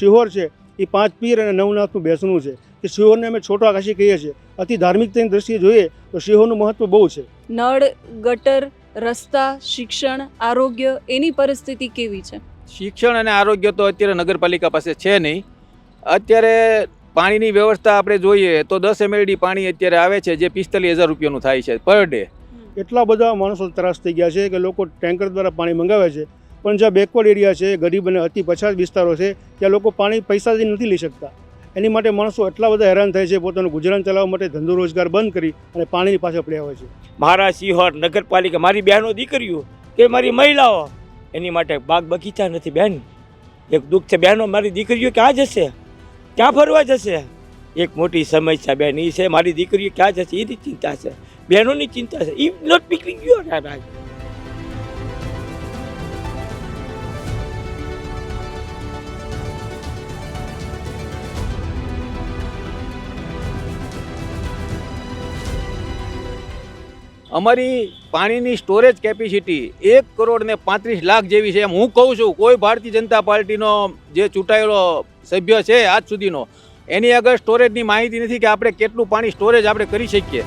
શિહોર છે એ પાંચ પીર અને નવનાથનું બેસણું છે. કે શિહોરને અમે છોટા કાશી કહીએ છીએ. અતિ ધાર્મિકતાની દ્રષ્ટિએ જોઈએ તો શિહોરનું મહત્વ બહુ છે. નળ ગટર રસ્તા શિક્ષણ આરોગ્ય એની પરિસ્થિતિ કેવી છે? શિક્ષણ અને આરોગ્ય તો અત્યારે નગરપાલિકા પાસે છે નહીં. અત્યારે પાણીની વ્યવસ્થા આપણે જોઈએ તો દસ એમએલડી પાણી અત્યારે આવે છે જે પિસ્તાલીસ હજાર રૂપિયાનું થાય છે પર ડે. એટલા બધા માણસો ત્રાસ થઈ ગયા છે કે લોકો ટેન્કર દ્વારા પાણી મંગાવે છે. પણ જ્યાં બેકવર્ડ એરિયા છે, ગરીબ અને અતિ પછાત વિસ્તારો છે, ત્યાં લોકો પાણી પૈસાથી નથી લઈ શકતા. એની માટે માણસો એટલા બધા હેરાન થાય છે, પોતાનું ગુજરાન ચલાવવા માટે ધંધો રોજગાર બંધ કરી અને પાણીની પાછળ પડ્યા હોય છે. મારા સિંહર નગરપાલિકા, મારી બહેનો દીકરીઓ કે મારી મહિલાઓ, એની માટે બાગ બગીચા નથી બેન. એક દુઃખ છે, બહેનો મારી દીકરીઓ ક્યાં જશે? ક્યાં ફરવા જશે? એક મોટી સમસ્યા બેન એ છે, મારી દીકરીઓ ક્યાં જશે? એની ચિંતા છે. બહેનોની ચિંતા છે. એ નોટ નીકળી ગયો અમારી પાણીની સ્ટોરેજ કેપેસિટી એક કરોડ ને પાંત્રીસ લાખ જેવી છે એમ હું કહું છું. કોઈ ભારતીય જનતા પાર્ટીનો જે ચૂંટાયેલો સભ્ય છે આજ સુધીનો, એની આગળ સ્ટોરેજની માહિતી નથી કે આપણે કેટલું પાણી સ્ટોરેજ આપણે કરી શકીએ.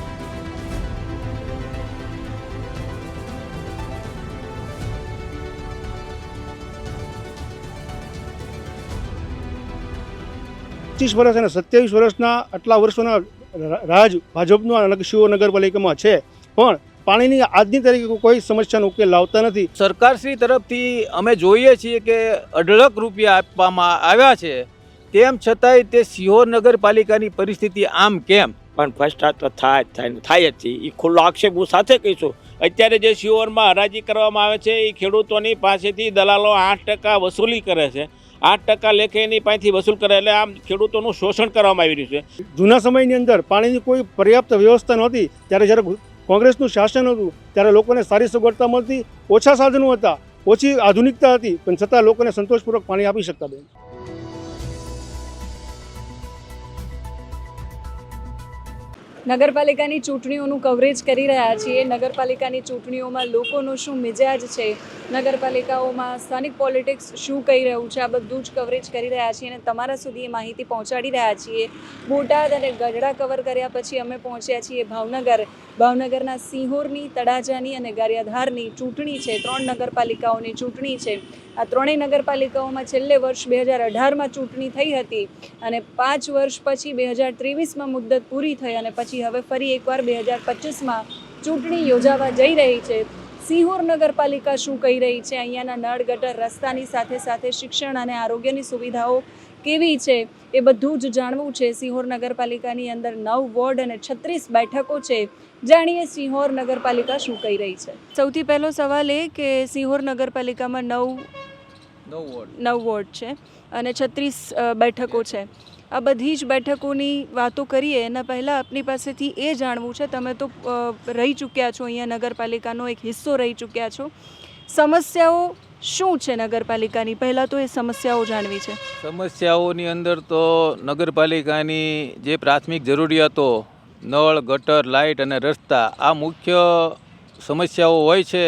પચીસ વર્ષ અને સત્યાવીસ વર્ષના આટલા વર્ષોના રાજ ભાજપનો નગરપાલિકામાં છે. પણ પાણીની આજની તારીખે કોઈ સમસ્યાનો ઉકેલ લાવતા નથી. સરકારશ્રી તરફથી અમે જોઈએ છીએ કે અઢળક રૂપિયા આપવામાં આવ્યા છે. તેમ છતાંય તે સિહોર નગરપાલિકાની પરિસ્થિતિ આમ કેમ? પણ ભ્રષ્ટાચાર તો થાય જ થાય થાય જ છે. એ ખુલ્લો આક્ષેપ હું સાથે કહીશું. અત્યારે જે સિહોરમાં હરાજી કરવામાં આવે છે એ ખેડૂતોની પાસેથી દલાલો આઠ ટકા વસૂલી કરે છે. આઠ ટકા લેખે એની પાસેથી વસૂલ કરે એટલે આમ ખેડૂતોનું શોષણ કરવામાં આવી રહ્યું છે. જૂના સમયની અંદર પાણીની કોઈ પર્યાપ્ત વ્યવસ્થા નહોતી. ત્યારે જ્યારે કોંગ્રેસનું શાસન હતું, ત્યારે લોકોને સારી સગવડતા મળતી, ઓછા સાધનો હતા, ઓછી આધુનિકતા હતી, પણ છતાં લોકોને સંતોષપૂર્વક પાણી આપી શકતા બેન. નગરપાલિકાની ચૂંટણીઓનું કવરેજ કરી રહ્યા છીએ. નગરપાલિકાની ચૂંટણીઓમાં લોકોનો શું મિજાજ છે? નગરપાલિકાઓમાં સ્થાનિક પોલિટિક્સ શું કહી રહ્યું છે? આ બધું જ કવરેજ કરી રહ્યા છીએ અને તમારા સુધી એ માહિતી પહોંચાડી રહ્યા છીએ. બોટાદ અને ગઢડા કવર કર્યા પછી અમે પહોંચ્યા છીએ ભાવનગર. ભાવનગરના સિંહોરની, તળાજાની અને ગારિયાધારની ચૂંટણી છે. ત્રણ નગરપાલિકાઓની ચૂંટણી છે. આ ત્રણેય નગરપાલિકાઓમાં છેલ્લે વર્ષ બે હજાર અઢારમાં ચૂંટણી થઈ હતી અને પાંચ વર્ષ પછી બે હજાર ત્રેવીસમાં મુદ્દત પૂરી થઈ અને પછી હવે ફરી એકવાર બે હજાર પચીસમાં ચૂંટણી યોજાવા જઈ રહી છે. સિંહોર નગરપાલિકા શું કહી રહી છે? અહીંયાના નળ ગટર રસ્તાની સાથે સાથે શિક્ષણ અને આરોગ્યની સુવિધાઓ કેવી છે? એ બધું જ જાણવું છે. સિંહોર નગરપાલિકાની અંદર નવ વોર્ડ અને છત્રીસ બેઠકો છે. જાણીએ સિંહોર નગરપાલિકા શું કહી રહી છે? સૌથી પહેલો સવાલ એ કે સિંહોર નગરપાલિકામાં નવ નવ વોર્ડ. નવ વોર્ડ છે અને છત્રીસ બેઠકો છે. આ બધી જ બેઠકોની વાતો કરીએ, એના પહેલાં આપની પાસેથી એ જાણવું છે, તમે તો રહી ચૂક્યા છો, અહીંયા નગરપાલિકાનો એક હિસ્સો રહી ચૂક્યા છો. સમસ્યાઓ શું છે નગરપાલિકાની? પહેલાં તો એ સમસ્યાઓ જાણવી છે. સમસ્યાઓની અંદર તો નગરપાલિકાની જે પ્રાથમિક જરૂરિયાતો, નળ, ગટર, લાઇટ અને રસ્તા, આ મુખ્ય સમસ્યાઓ હોય છે.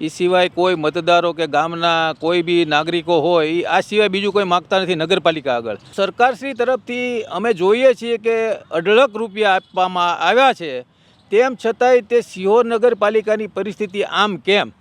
એ સિવાય કોઈ મતદારો કે ગામના કોઈ બી નાગરિકો હોય એ આ સિવાય બીજું કોઈ માગતા નથી નગરપાલિકા આગળ. સરકારશ્રી તરફથી અમે જોઈએ છીએ કે અઢળક રૂપિયા આપવામાં આવ્યા છે. તેમ છતાંય તે સિહોર નગરપાલિકાની પરિસ્થિતિ આમ કેમ?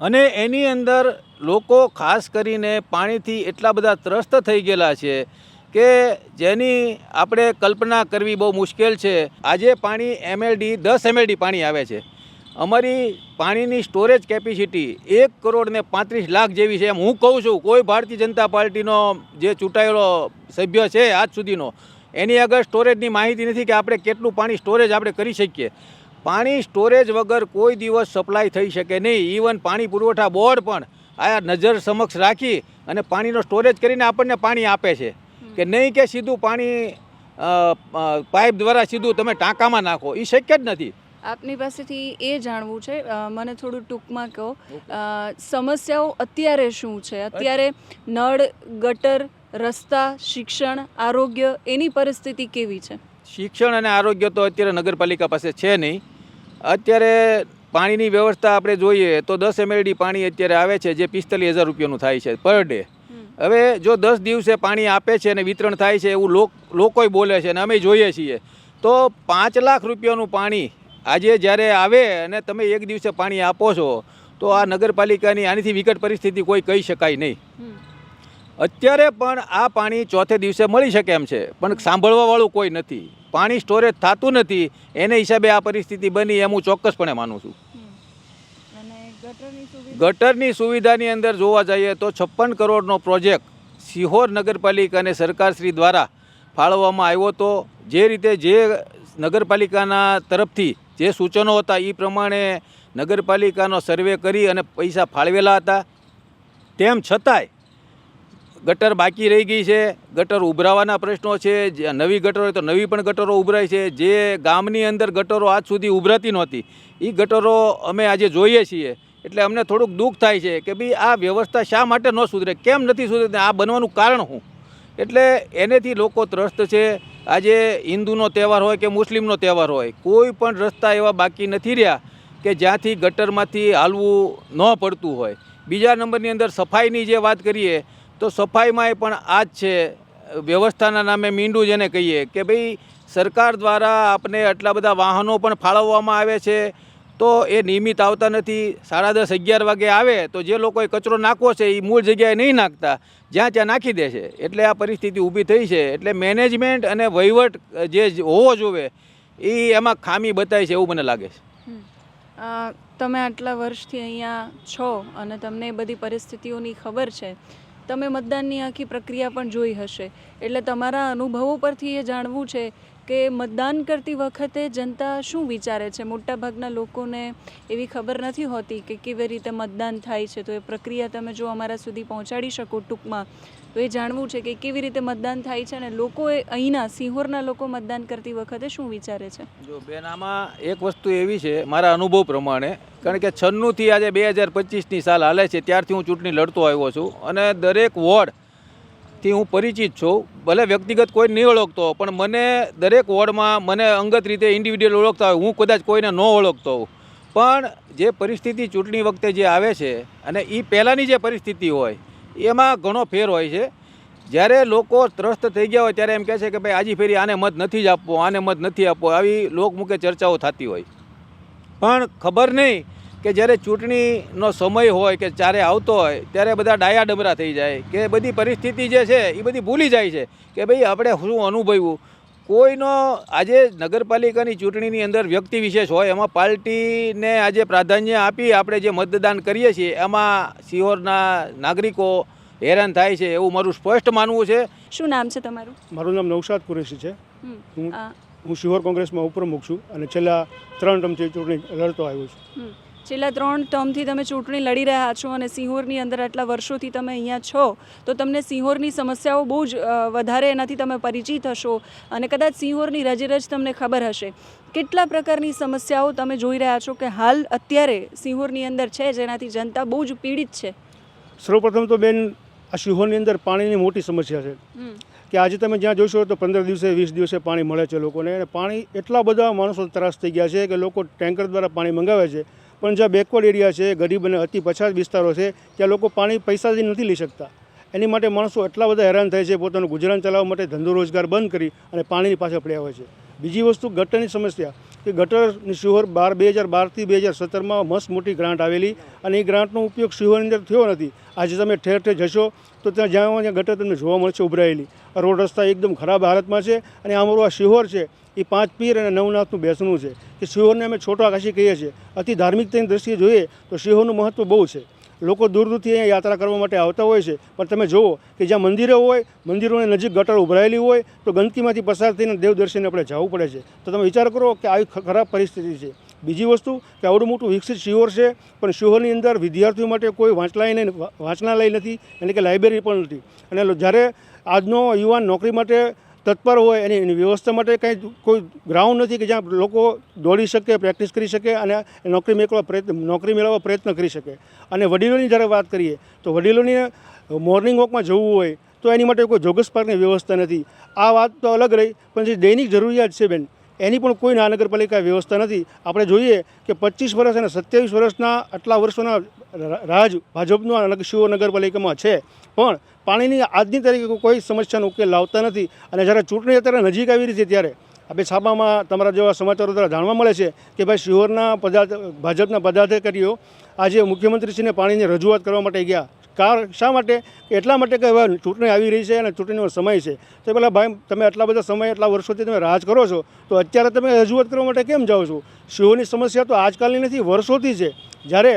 અને એની અંદર લોકો ખાસ કરીને પાણીથી એટલા બધા ત્રસ્ત થઈ ગયેલા છે કે જેની આપણે કલ્પના કરવી બહુ મુશ્કેલ છે. આજે પાણી એમએલડી દસ એમએલડી પાણી આવે છે. અમારી પાણીની સ્ટોરેજ કેપેસિટી એક કરોડ ને પાંત્રીસ લાખ જેવી છે એમ હું કહું છું કોઈ ભારતીય જનતા પાર્ટીનો જે ચૂંટાયેલો સભ્ય છે આજ સુધીનો એની આગળ સ્ટોરેજની માહિતી નથી કે આપણે કેટલું પાણી સ્ટોરેજ આપણે કરી શકીએ. પાણી સ્ટોરેજ વગર કોઈ દિવસ સપ્લાય થઈ શકે નહીં ઇવન પાણી પુરવઠા બોર્ડ પણ આ નજર સમક્ષ રાખી અને પાણીનો સ્ટોરેજ કરીને આપણને પાણી આપે છે. કે નહીં કે સીધું પાણી પાઇપ દ્વારા સીધું તમે ટાંકામાં નાખો એ શક્ય જ નથી. આપની પાસેથી એ જાણવું છે. મને થોડું ટૂંકમાં કહો. સમસ્યાઓ અત્યારે શું છે? અત્યારે નળ ગટર રસ્તા શિક્ષણ આરોગ્ય એની પરિસ્થિતિ કેવી છે? શિક્ષણ અને આરોગ્ય તો અત્યારે નગરપાલિકા પાસે છે નહીં. અત્યારે પાણીની વ્યવસ્થા આપણે જોઈએ તો દસ એમએલડી પાણી અત્યારે આવે છે જે પિસ્તાલીસ હજાર રૂપિયાનું થાય છે પર ડે. હવે જો દસ દિવસે પાણી આપે છે અને વિતરણ થાય છે એવું લોક લોકોય બોલે છે અને અમે જોઈએ છીએ તો પાંચ લાખ રૂપિયાનું પાણી આજે જ્યારે આવે અને તમે એક દિવસે પાણી આપો છો તો આ નગરપાલિકાની આનીથી વિકટ પરિસ્થિતિ કોઈ કહી શકાય નહીં. અત્યારે પણ આ પાણી ચોથે દિવસે મળી શકે એમ છે પણ સાંભળવાવાળું કોઈ નથી. પાણી સ્ટોરેજ થતું નથી એને હિસાબે આ પરિસ્થિતિ બની એમ હું ચોક્કસપણે માનું છું. ગટરની ગટરની સુવિધાની અંદર જોવા જઈએ તો છપ્પન કરોડનો પ્રોજેક્ટ સિહોર નગરપાલિકાને સરકારશ્રી દ્વારા ફાળવવામાં આવ્યો તો જે રીતે જે નગરપાલિકાના તરફથી જે સૂચનો હતા એ પ્રમાણે નગરપાલિકાનો સર્વે કરી અને પૈસા ફાળવેલા હતા. તેમ છતાંય ગટર બાકી રહી ગઈ છે. ગટર ઉભરાવાના પ્રશ્નો છે. જે નવી ગટરો હોય તો નવી પણ ગટરો ઉભરાય છે. જે ગામની અંદર ગટરો આજ સુધી ઉભરાતી નહોતી. એ ગટરો અમે આજે જોઈએ છીએ. એટલે અમને થોડુંક દુઃખ થાય છે કે ભાઈ આ વ્યવસ્થા શા માટે ન સુધરે? કેમ નથી સુધરે આ બનવાનું કારણ શું? એટલે એનેથી લોકો ત્રસ્ત છે. આજે હિન્દુનો તહેવાર હોય કે મુસ્લિમનો તહેવાર હોય, કોઈ પણ રસ્તા એવા બાકી નથી રહ્યા કે જ્યાંથી ગટરમાંથી હાલવું ન પડતું હોય. બીજા નંબરની અંદર સફાઈની જે વાત કરીએ, તો સફાઈમાંય પણ આ જ છે. વ્યવસ્થાના નામે મીંડું જેને કહીએ કે ભાઈ સરકાર દ્વારા આપને આટલા બધા વાહનો પણ ફાળવવામાં આવે છે. તો એ નિયમિત આવતા નથી. સાડા દસ, અગિયાર વાગે આવે તો જે લોકોએ કચરો નાખવો છે એ મૂળ જગ્યાએ નહીં નાખતા. જ્યાં ત્યાં નાખી દે છે. એટલે આ પરિસ્થિતિ ઊભી થઈ છે. એટલે મેનેજમેન્ટ અને વહીવટ જે હોવો જોવે એ એમાં ખામી બતાય છે એવું મને લાગે છે. તમે આટલા વર્ષથી અહીંયા છો અને તમને એ બધી પરિસ્થિતિઓની ખબર છે. તમે મતદાનની આખી પ્રક્રિયા પણ જોઈ હશે. એટલે તમારા અનુભવો પરથી એ જાણવું છે કે મતદાન કરતી વખતે જનતા શું વિચારે છે? મોટાભાગના લોકોને એવી ખબર નથી હોતી કે કેવી રીતે મતદાન થાય છે. તો એ પ્રક્રિયા તમે જો અમારા સુધી પહોંચાડી શકો ટૂંકમાં, તો એ જાણવું છે કે કેવી રીતે મતદાન થાય છે અને લોકોએ અહીંના સિંહોરના લોકો મતદાન કરતી વખતે શું વિચારે છે? જો બેન, આમાં એક વસ્તુ એવી છે, મારા અનુભવ પ્રમાણે, કારણ કે છન્નુંથી આજે બે હજાર પચીસની સાલ હાલે છે, ત્યારથી હું ચૂંટણી લડતો આવ્યો છું અને દરેક વોર્ડથી હું પરિચિત છું. ભલે વ્યક્તિગત કોઈ નહીં ઓળખતો, પણ મને દરેક વોર્ડમાં મને અંગત રીતે ઇન્ડિવિડ્યુઅલ ઓળખતા હોય. હું કદાચ કોઈને ન ઓળખતો હોઉં. પણ જે પરિસ્થિતિ ચૂંટણી વખતે જે આવે છે અને એ પહેલાંની જે પરિસ્થિતિ હોય, એમાં ઘણો ફેર હોય છે. જ્યારે લોકો ત્રસ્ત થઈ ગયા હોય ત્યારે એમ કહે છે કે ભાઈ, આજી ફેરી આને મત નથી જ આપવો, આને મત નથી આપવો. આવી લોકમુખે ચર્ચાઓ થતી હોય. પણ ખબર નહીં કે જ્યારે ચૂંટણીનો સમય હોય કે ચારે આવતો હોય ત્યારે બધા ડાયા ડબરા થઈ જાય કે બધી પરિસ્થિતિ જે છે એ બધી ભૂલી જાય છે કે ભાઈ આપણે શું અનુભવ્યું. કોઈનો આજે નગરપાલિકાની ચૂંટણીની અંદર વ્યક્તિ વિશેષ હોય એમાં પાર્ટીને આજે પ્રાધાન્ય આપી આપણે જે મતદાન કરીએ છીએ એમાં સિહોરના નાગરિકો હેરાન થાય છે એવું મારું સ્પષ્ટ માનવું છે. શું નામ છે તમારું? મારું નામ નવશાદ કુરેશી છે. હું હું શિહોર કોંગ્રેસમાં ઉપપ્રમુખ છું અને છેલ્લા ત્રણ ટર્મથી ચૂંટણી લડતો આવ્યો છું. છેલ્લા ત્રણ ટર્મથી તમે ચૂંટણી લડી રહ્યા છો અને સિંહોરની અંદર આટલા વર્ષોથી તમે અહીંયા છો તો તમને સિંહોરની સમસ્યાઓ બહુ જ વધારે એનાથી તમે પરિચિત હશો અને કદાચ સિંહોરની રજેરજ તમને ખબર હશે. કેટલા પ્રકારની સમસ્યાઓ તમે જોઈ રહ્યા છો કે હાલ અત્યારે સિંહોરની અંદર છે જેનાથી જનતા બહુ જ પીડિત છે? સર્વપ્રથમ તો બેન આ સિંહોરની અંદર પાણીની મોટી સમસ્યા છે. કે આજે તમે જ્યાં જોશો તો પંદર દિવસે વીસ દિવસે પાણી મળે છે લોકોને. અને પાણી એટલા બધા માણસો ત્રાસ થઈ ગયા છે કે લોકો ટેન્કર દ્વારા પાણી મંગાવે છે. પણ જ્યાં બેકવર્ડ એરિયા છે, ગરીબ અને અતિ પછાત વિસ્તારો છે, ત્યાં લોકો પાણી પૈસાથી નથી લઈ શકતા. એની માટે માણસો એટલા બધા હેરાન થાય છે, પોતાનું ગુજરાન ચલાવવા માટે ધંધો રોજગાર બંધ કરી અને પાણીની પાછળ પડ્યા હોય છે. બીજી વસ્તુ, ગટરની સમસ્યા. કે ગટરની શિહોર બાર, બે હજાર બારથી બે હજાર સત્તરમાં મસ્ત મોટી ગ્રાન્ટ આવેલી અને એ ગ્રાન્ટનો ઉપયોગ શિહોરની અંદર થયો નથી. આજે તમે ઠેર ઠેર જશો તો ત્યાં જ્યાં ત્યાં ગટર તમને જોવા મળશે, ઉભરાયેલી. રોડ રસ્તા એકદમ ખરાબ હાલતમાં છે અને અમારું આ શિહોર છે, એ પાંચ પીર અને નવનાથનું બેસણું છે. કે શિહોરને અમે છોટો આકાશી કહીએ છીએ. અતિ ધાર્મિકતાની દ્રષ્ટિએ જોઈએ તો શિહોરનું મહત્ત્વ બહુ છે. લોકો દૂર દૂરથી અહીંયા યાત્રા કરવા માટે આવતા હોય છે. પણ તમે જુઓ કે જ્યાં મંદિરો હોય, મંદિરોની નજીક ગટર ઉભરાયેલી હોય, તો ગંદકીમાંથી પસાર થઈને દેવ દર્શને આપણે જવું પડે છે. તો તમે વિચાર કરો કે આવી ખરાબ પરિસ્થિતિ છે. બીજી વસ્તુ કે આવડું મોટું વિકસિત શિહોર છે, પણ શિહોરની અંદર વિદ્યાર્થીઓ માટે કોઈ વાંચનાલય વાંચનાલય નથી, એટલે કે લાઇબ્રેરી પણ નથી. અને જ્યારે આજનો યુવાન નોકરી માટે તત્પર હોય એની એની વ્યવસ્થા માટે કંઈ કોઈ ગ્રાઉન્ડ નથી કે જ્યાં લોકો દોડી શકે પ્રેક્ટિસ કરી શકે અને નોકરી મેળવવા પ્રયત્ન નોકરી મેળવવા પ્રયત્ન કરી શકે. અને વડીલોની જ્યારે વાત કરીએ, તો વડીલોની મોર્નિંગ વોકમાં જવું હોય તો એની માટે કોઈ જોગસ પાર્કની વ્યવસ્થા નથી. આ વાત તો અલગ રહી, પણ જે દૈનિક જરૂરિયાત છે બેન એની પણ કોઈ મહાનગરપાલિકા વ્યવસ્થા નથી. આપણે જોઈએ કે પચીસ વર્ષ અને સત્યાવીસ વર્ષના આટલા વર્ષોના રાજ ભાજપનું આ નગ- શિવો નગરપાલિકામાં છે. પણ પાણીની આજની તારીખે કોઈ સમસ્યાનો ઉકેલ લાવતા નથી. અને જ્યારે ચૂંટણી અત્યારે નજીક આવી રહી છે ત્યારે આપણે છાપામાં તમારા જેવા સમાચારો દ્વારા જાણવા મળે છે કે ભાઈ શિહોરના પદાર્થ ભાજપના પદાધિકારીઓ આજે મુખ્યમંત્રીશ્રીને પાણીની રજૂઆત કરવા માટે ગયા. કાર શા માટે? એટલા માટે કે હવે ચૂંટણી આવી રહી છે અને ચૂંટણીનો સમય છે. તો પેલા ભાઈ, તમે આટલા બધા સમય એટલા વર્ષોથી તમે રાજ કરો છો, તો અત્યારે તમે રજૂઆત કરવા માટે કેમ જાઓ છો? સિંહોની સમસ્યા તો આજકાલની નથી, વર્ષોથી છે. જ્યારે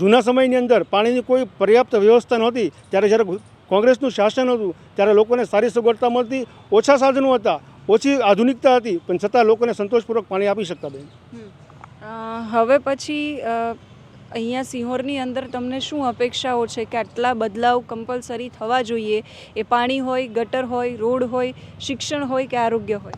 જૂના સમયની અંદર પાણીની કોઈ પર્યાપ્ત વ્યવસ્થા નહોતી, ત્યારે જ્યારે કોંગ્રેસનું શાસન હતું, ત્યારે લોકોને સારી સગવડતા મળતી, ઓછા સાધનો હતા, ઓછી આધુનિકતા હતી, પણ છતાં લોકોને સંતોષપૂર્વક પાણી આપી શકતા બેન હવે પછી અહીંયા સિંહોરની અંદર તમને શું અપેક્ષાઓ છે? કે આટલા બદલાવ કમ્પલસરી થવા જોઈએ? એ પાણી હોય, ગટર હોય, રોડ હોય, શિક્ષણ હોય કે આરોગ્ય હોય?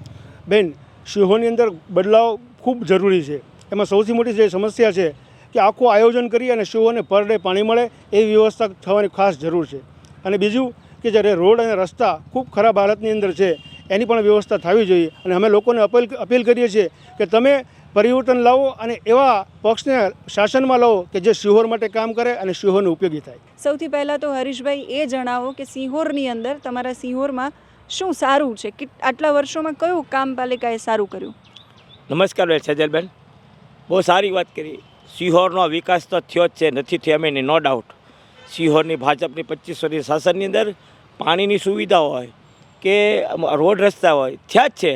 બેન, સિંહોની અંદર બદલાવ ખૂબ જરૂરી છે. એમાં સૌથી મોટી જે સમસ્યા છે કે આખું આયોજન કરી અને સિંહોને પર ડે પાણી મળે એવી વ્યવસ્થા થવાની ખાસ જરૂર છે. અને બીજું કે જ્યારે રોડ અને રસ્તા ખૂબ ખરાબ હાલતની અંદર છે એની પણ વ્યવસ્થા થવી જોઈએ. અને અમે લોકોને અપીલ અપીલ કરીએ છીએ કે તમે પરિવર્તન લાવો અને એવા પક્ષને શાસનમાં લાવો કે જે શિહોર માટે કામ કરે અને શિહોરને ઉપયોગી થાય. સૌથી પહેલાં તો હરીશભાઈ એ જણાવો કે સિંહોરની અંદર તમારા સિંહોરમાં શું સારું છે? કે આટલા વર્ષોમાં કયું કામ પાલિકાએ સારું કર્યું? નમસ્કાર બેન સજલબેન. બહુ સારી વાત કરી. સિહોરનો વિકાસ તો થયો જ છે નથી થયો એમ નો ડાઉટ સિહોરની ભાજપની પચીસ વર્ષની શાસનની અંદર પાણીની સુવિધા હોય કે રોડ રસ્તા હોય ત્યાં જ છે.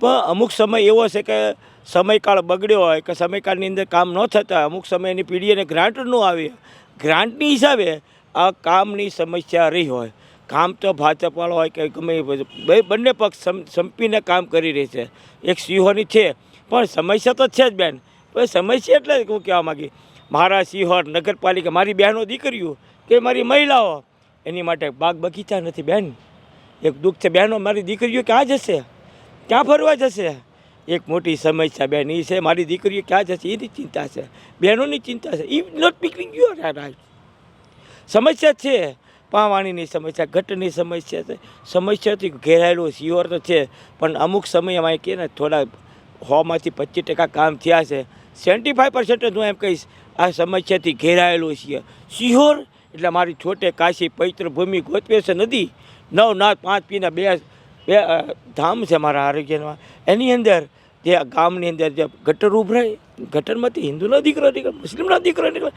પણ અમુક સમય એવો છે કે સમયકાળ બગડ્યો હોય કે સમયકાળની અંદર કામ ન થતા, અમુક સમય એની પીડીએને ગ્રાન્ટ ન આવે ગ્રાન્ટની હિસાબે આ કામની સમસ્યા રહી હોય. કામ તો ભાજપવાળો હોય કે ગમે બંને પક્ષ સંપીને કામ કરી રહી છે. એક સિંહોની છે. પણ સમસ્યા તો છે જ બેન. પણ સમસ્યા એટલે હું કહેવા માગી, મારા સિંહોર નગરપાલિકા, મારી બહેનો દીકરીઓ કે મારી મહિલાઓ, એની માટે બાગ બગીચા નથી બેન. એક દુઃખ છે, બહેનો, મારી દીકરીઓ ક્યાં જશે? ક્યાં ફરવા જશે? એક મોટી સમસ્યા બેન એ છે, મારી દીકરીઓ ક્યાં જશે? એની ચિંતા છે. બહેનોની ચિંતા છે. એ નોટ પીકલિંગ ગયો રાઈટ સમસ્યા છે. પાવાણીની સમસ્યા, ઘટની સમસ્યા છે. સમસ્યાથી ઘેરાયેલો સિયોર તો છે, પણ અમુક સમયમાં કહે ને, થોડા હોમાંથી પચીસ ટકા કામ થયા છે. સેવન્ટી ફાઈવ પર્સન્ટ હું એમ કહીશ, આ સમસ્યાથી ઘેરાયેલો છીએ સિહોર એટલે મારી છોટે કાશી પવિત્ર ભૂમિ ગોતવે છે નદી. નવ નાથ પાંચ પીના બે બે ધામ છે મારા આરોગ્યમાં. એની અંદર જે ગામની અંદર જે ગટર ઉભરાય, ગટરમાંથી હિન્દુનો દીકરો નીકળે, મુસ્લિમનો દીકરો નીકળે,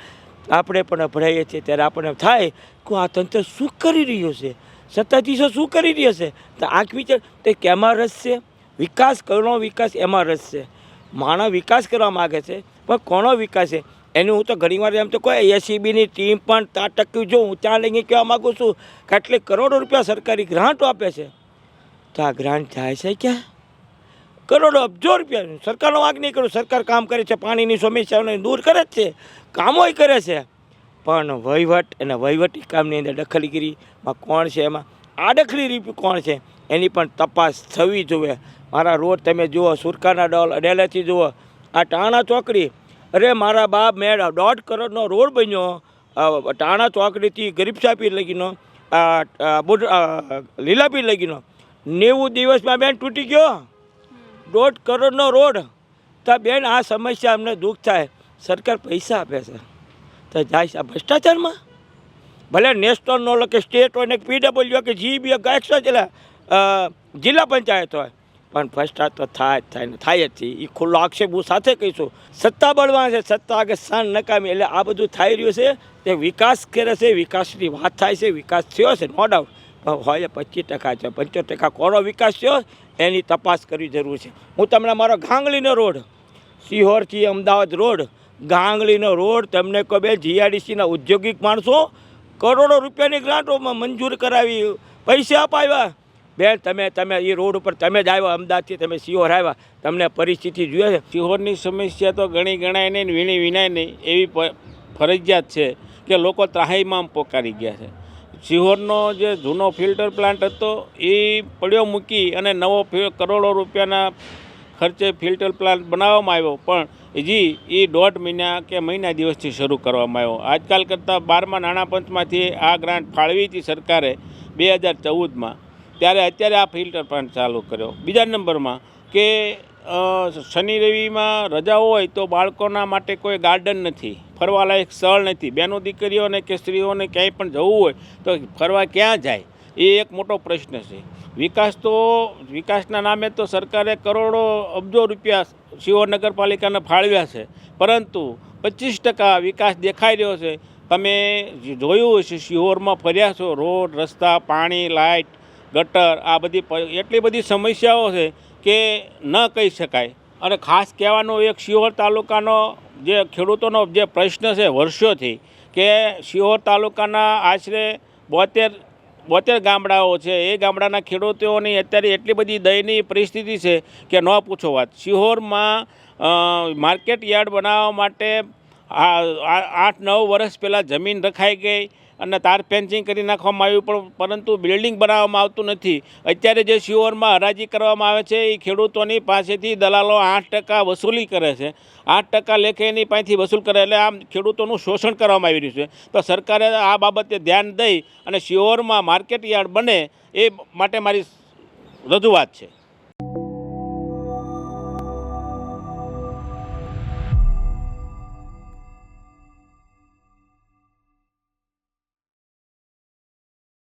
આપણે પણ અભરાઈએ છીએ ત્યારે આપણને થાય કે આ તંત્ર શું કરી રહ્યું છે? સત્તાધીશો શું કરી રહ્યો છે? તો આંખ વિચાર, તે કેમાં રસ છે, વિકાસ કરવાનો વિકાસ એમાં રસ છે? માણસ વિકાસ કરવા માગે છે, પણ કોનો વિકાસ છે? એનું હું તો ઘણીવાર એમ તો કોઈ એસીબીની ટીમ પણ તાટક્યું જો હું ત્યાં લઈને કહેવા માગું છું કે આટલી કરોડો રૂપિયા સરકારી ગ્રાન્ટો આપે છે. તો આ ગ્રાન્ટ જાય છે ક્યાં? કરોડો, અબજો રૂપિયા. સરકારનો વાંક નહીં કરું. સરકાર કામ કરે છે, પાણીની સમસ્યાઓને દૂર કરે જ છે, કામોય કરે છે. પણ વહીવટ અને વહીવટી કામની અંદર દખલગીરીમાં કોણ છે એમાં? આડખલી કોણ છે? એની પણ તપાસ થવી જોઈએ. મારા રોડ તમે જુઓ સુરખાના ડોલ અડેલાથી જુઓ. આ ટાણા ચોકડી અરે, મારા બાપ મેં દોઢ કરોડનો રોડ બન્યો. ટાણા ચોકડીથી ગરીબ સાપીર લગીનો. લીલાપીર લગીનો. નેવું દિવસમાં બેન તૂટી ગયો. દોઢ કરોડનો રોડ. તો બેન, આ સમસ્યા અમને દુઃખ થાય. સરકાર પૈસા આપે છે. તો જાય છે ભ્રષ્ટાચારમાં? ભલે નેશનલ નો કે સ્ટેટ હોય ને પીડબ્લ્યુ કે જીબી કે એક્સ્ટ્રા જિલ્લા જિલ્લા પંચાયત હોય. પણ ભ્રષ્ટાચાર તો થાય જ થાય ને થાય જ છે. એ ખુલ્લો આક્ષેપ હું સાથે કહીશું. સત્તા બળવાન છે, સત્તા કે શાન નકામી, એટલે આ બધું થઈ રહ્યું છે. તે વિકાસ કરે છે, વિકાસની વાત થાય છે, વિકાસ થયો છે નો ડાઉટ પણ હોય પચીસ ટકા છે, પંચોતેર ટકા કોનો વિકાસ થયો, એની તપાસ કરવી જરૂર છે. હું તમને મારો ગાંગલીનો રોડ સિહોરથી અમદાવાદ રોડ ગાંગલીનો રોડ તમને કહો બે જીઆરડીસીના ઔદ્યોગિક માણસો કરોડો રૂપિયાની ગ્રાન્ટોમાં મંજૂર કરાવી પૈસા અપાવ્યા. બેન, તમે તમે એ રોડ ઉપર, તમે જ આવ્યા અમદાવાદથી, તમે સિહોર આવ્યા. તમને પરિસ્થિતિ જોઈએ છે? સિહોરની સમસ્યા તો ઘણી ગણાય નહીં વીણી વિનાય નહીં, એવી ફરજિયાત છે કે લોકો ત્રાહીમામ પોકારી ગયા છે. સિહોરનો જે જૂનો ફિલ્ટર પ્લાન્ટ હતો, એ પડ્યો મૂકી અને નવો કરોડો રૂપિયાના ખર્ચે ફિલ્ટર પ્લાન્ટ બનાવવામાં આવ્યો. પણ હજી એ દોઢ મહિના કે મહિના દિવસથી શરૂ કરવામાં આવ્યો. આજકાલ કરતાં બારમા નાણાં પંચમાંથી આ ગ્રાન્ટ ફાળવી હતી સરકારે બે હજાર ચૌદમાં. ત્યારે અત્યારે આ ફિલ્ટર પ્લાન્ટ ચાલુ કર્યો. બીજા નંબરમાં કે શનિ રવિમાં રજા હોય તો બાળકોના માટે કોઈ ગાર્ડન નથી. ફરવાલાયક સ્થળ નથી. બહેનો દીકરીઓને કે સ્ત્રીઓને ક્યાંય પણ જવું હોય તો ફરવા ક્યાં જાય? એ એક મોટો પ્રશ્ન છે. વિકાસ તો, વિકાસના નામે તો સરકારે કરોડો, અબજો રૂપિયા શિહોર નગરપાલિકાને ફાળવ્યા છે. પરંતુ પચીસ ટકા વિકાસ દેખાઈ રહ્યો છે. તમે જોયું હશે, શિહોરમાં ફર્યા છો. રોડ, રસ્તા, પાણી, લાઇટ ગટર, આ બધી એટલી બધી સમસ્યાઓ છે કે ન કહી શકાય. અને ખાસ કહેવાનો એક શિહોર તાલુકાનો જે ખેડૂતોનો જે પ્રશ્ન છે વર્ષોથી કે શિહોર તાલુકાના આશરે બોતેર બોતેર ગામડાઓ છે. એ ગામડાના ખેડૂતોની અત્યારે એટલી બધી દયનીય પરિસ્થિતિ છે કે ન પૂછો વાત. શિહોરમાં માર્કેટ યાર્ડ બનાવવા માટે આઠ, નવ વર્ષ પહેલાં જમીન રખાઈ ગઈ. અને તાર ફેન્સિંગ કરી નાખવામાં આવ્યું, પણ પરંતુ બિલ્ડિંગ બનાવવામાં આવતું નથી. અત્યારે જે શિહોરમાં હરાજી કરવામાં આવે છે એ ખેડૂતોની પાસેથી દલાલો આઠ ટકા વસૂલી કરે છે. આઠ ટકા લેખે એની પાસેથી વસૂલ કરે, એટલે આમ ખેડૂતોનું શોષણ કરવામાં આવી રહ્યું છે. તો સરકારે આ બાબતે ધ્યાન દઈ અને શિહોરમાં માર્કેટ યાર્ડ બને, એ માટે મારી રજૂઆત છે.